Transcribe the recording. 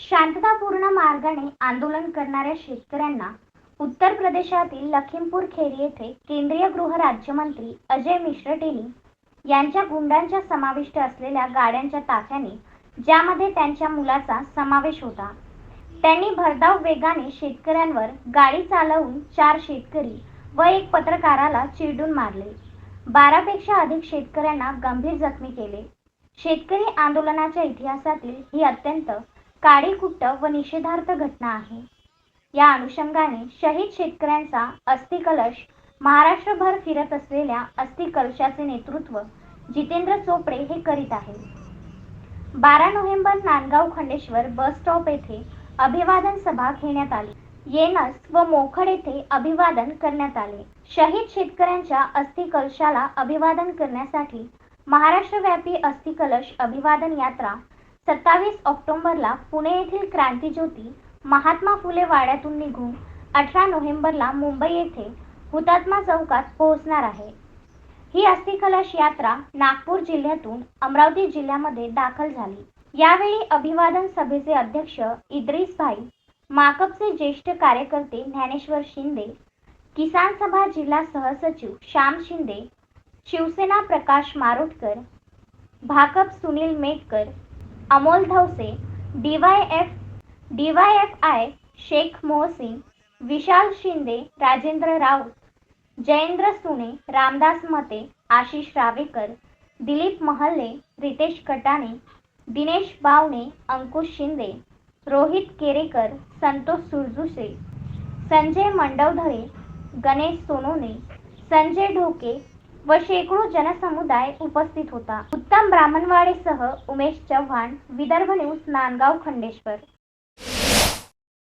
शांततापूर्ण मार्गाने आंदोलन करणाऱ्या शेतकऱ्यांना उत्तर प्रदेशातील लखीमपूर खेरी येथे केंद्रीय गृह राज्यमंत्री अजय मिश्र टेनी यांच्या गुंडांच्या समाविष्ट असलेल्या गाड्यांच्या ताफ्याने ज्यामध्ये त्यांच्या मुलाचा समावेश होता. त्यांनी भरधाव वेगाने शेतकऱ्यांवर गाडी चालवून चार शेतकरी व एक पत्रकाराला चिरडून मारले. बारापेक्षा अधिक शेतकऱ्यांना गंभीर जखमी केले. शेतकरी आंदोलनाच्या इतिहासातील ही अत्यंत काळीकुट्ट व निषेधार्थ घटना आहे. या अनुषंगाने शहीद शेतकऱ्यांचा अस्थिकलश महाराष्ट्रभर फिरत असलेल्या अस्थिकलशाचे नेतृत्व जितेंद्र चोपडे हे करीत आहेत बारा November Nandgaon Khandeshwar bus stop येथे अभिवादन सभा घेण्यात आली. येनस व मोखड येथे अभिवादन करण्यात आले. शहीद शेतकऱ्यांच्या अस्थिकलशाला अभिवादन करण्यासाठी महाराष्ट्रव्यापी अस्थिकलश अभिवादन यात्रा सत्तावीस ऑक्टोबरला पुणे येथील क्रांतीज्योती महात्मा फुले वाड्यातून निघून अठरा नोव्हेंबरला मुंबई येथे हुतात्मा चौकात पोहोचणार आहे. ही अस्थिकलश यात्रा नागपूर जिल्ह्यातून अमरावती जिल्ह्यामध्ये दाखल झाली. यावेळी अभिवादन सभेचे अध्यक्ष इद्रिस भाई माकपचे ज्येष्ठ कार्यकर्ते ज्ञानेश्वर शिंदे किसान सभा जिल्हा सहसचिव Shyam Shinde Shivsena Prakash Marotkar Bhakap Sunil Metkar Amol Dhavse D Y F D Y F I Shaikh Mohsin Vishal Shinde Rajendra Raut Jayendra Sune Ramdas Mate Ashish Ravekar Dilip महल्ले रितेश कटाणे दिनेश बावणे अंकुश शिंदे रोहित केरेकर संतोष सुरजुसे संजय मंडवधरे गणेश सोनोने संजय ढोके व शेकडो जनसमुदाय उपस्थित होता. उत्तम ब्राह्मणवाडेसह उमेश चव्हाण विदर्भ न्यूज नांदगाव खंडेश्वर.